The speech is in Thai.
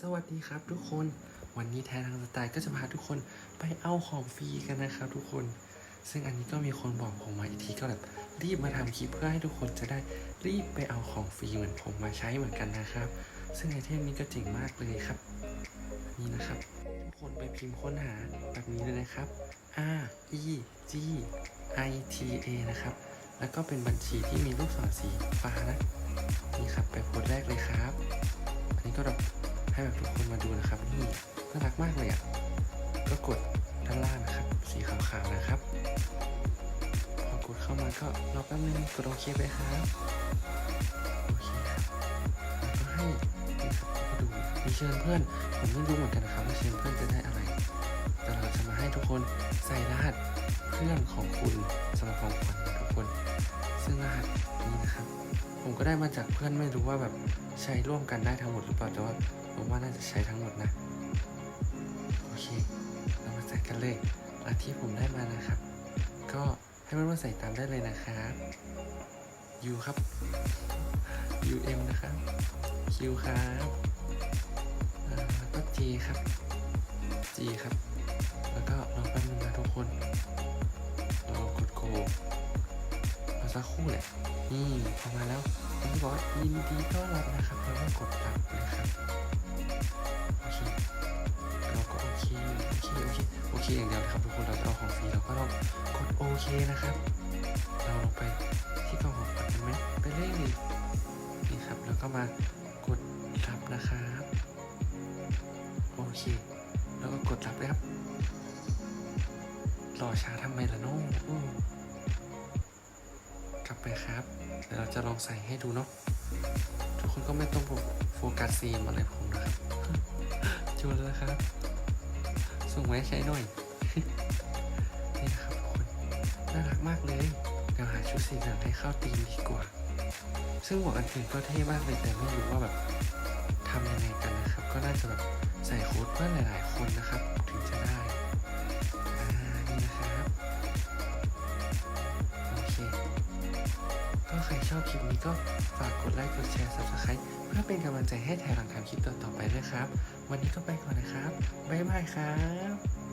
สวัสดีครับทุกคนวันนี้แทนทางสไตล์ก็จะพาทุกคนไปเอาของฟรีกันนะครับทุกคน ซึ่งอันนี้ก็มีคนบอกผมมาอีกทีก็แบบรีบมาทำคลิปเพื่อให้ทุกคนจะได้รีบไปเอาของฟรีเหมือนผมมาใช้เหมือนกันนะครับ ซึ่งไอเทมนี้ก็เจ๋งมากเลยครับ นี่นะครับ ทุกคนไปพิมพ์ค้นหาแบบนี้เลยนะครับ R E G I T A นะครับ แล้วก็เป็นบัญชีที่มีลูกศรสีฟ้านะนี่ครับไปโพสแรกเลยครับ อันนี้ก็แบบ ให้แบบทุกคนมาดูนะครับนี่น่ารักมากเลยอะก็กดด้านล่างนะครับ สีขาวๆนะครับ พอกดเข้ามาก็รอแป๊บนึงกดโอเคไปครับโอเคครับแล้วก็ให้นี่ครับก็ดูมีเชิญเพื่อน ผมไม่รู้เหมือนกันนะครับว่าเชิญเพื่อนจะได้อะไรแต่เราจะมาให้ทุกคนใส่รหัสเพื่อนของคุณสำหรับของขวัญทุกคน ซึ่งรหัส นี้นะครับ ผมก็ได้มาจากเพื่อนไม่รู้ว่าแบบใช้ร่วมกันได้ทั้งหมดหรือเปล่าแต่ว่าผมว่าน่าจะใช้ทั้งหมดนะ โอเค เรามาใส่กันเลยรหัสที่ผมได้มานะครับ ก็ให้เพื่อนๆใส่ตามได้เลยนะครับ U ครับ UM นะครับ Q ครับแล้วก็ J ครับ G ครับ แล้วก็ สักครู่แหละนี่พอมาแล้วผมบอกยินดีต้อนรับนะครับเราก็กดรับเลยครับโอเคเราก็โอเคโอเคโอเคโอเคอย่างเดียวนะครับทุกคนเราจะเอาของฟรีเราก็ต้องกดโอเคนะครับ เราลงไปที่กล่องของขวัญกันไหมไปเลยนี่ครับ แล้วก็มากดรับนะครับโอเค แล้วก็กดรับเลยครับรอช้าทำไมล่ะน้องอ กลับไปครับเดี๋ยวเราจะลองใส่ให้ดูเนาะทุกคนก็ไม่ต้องโฟกัสซีนอะไรผมนะครับจูนแล้วครับส่งไว้ใช้หน่อยนี่นะครับทุกคนน่ารักมากเลยเดี๋ยวหาชุดสีเหลืองให้เข้าตีมดีกว่า ซึ่งหมวกอันอื่นก็เท่มากเลยแต่ไม่รู้ว่าแบบทำยังไงกันนะครับ ก็น่าจะแบบใส่โค้ดเพื่อนหลาย ๆ คนนะครับ ถึงจะได้ ใครชอบคลิปนี้ก็ฝากกดไลค์ กดแชร์ subscribe เพื่อเป็นกำลังใจให้แทยลังทำคลิปต่อๆไปด้วยครับ วันนี้ก็ไปก่อนนะครับ บ๊ายบายครับ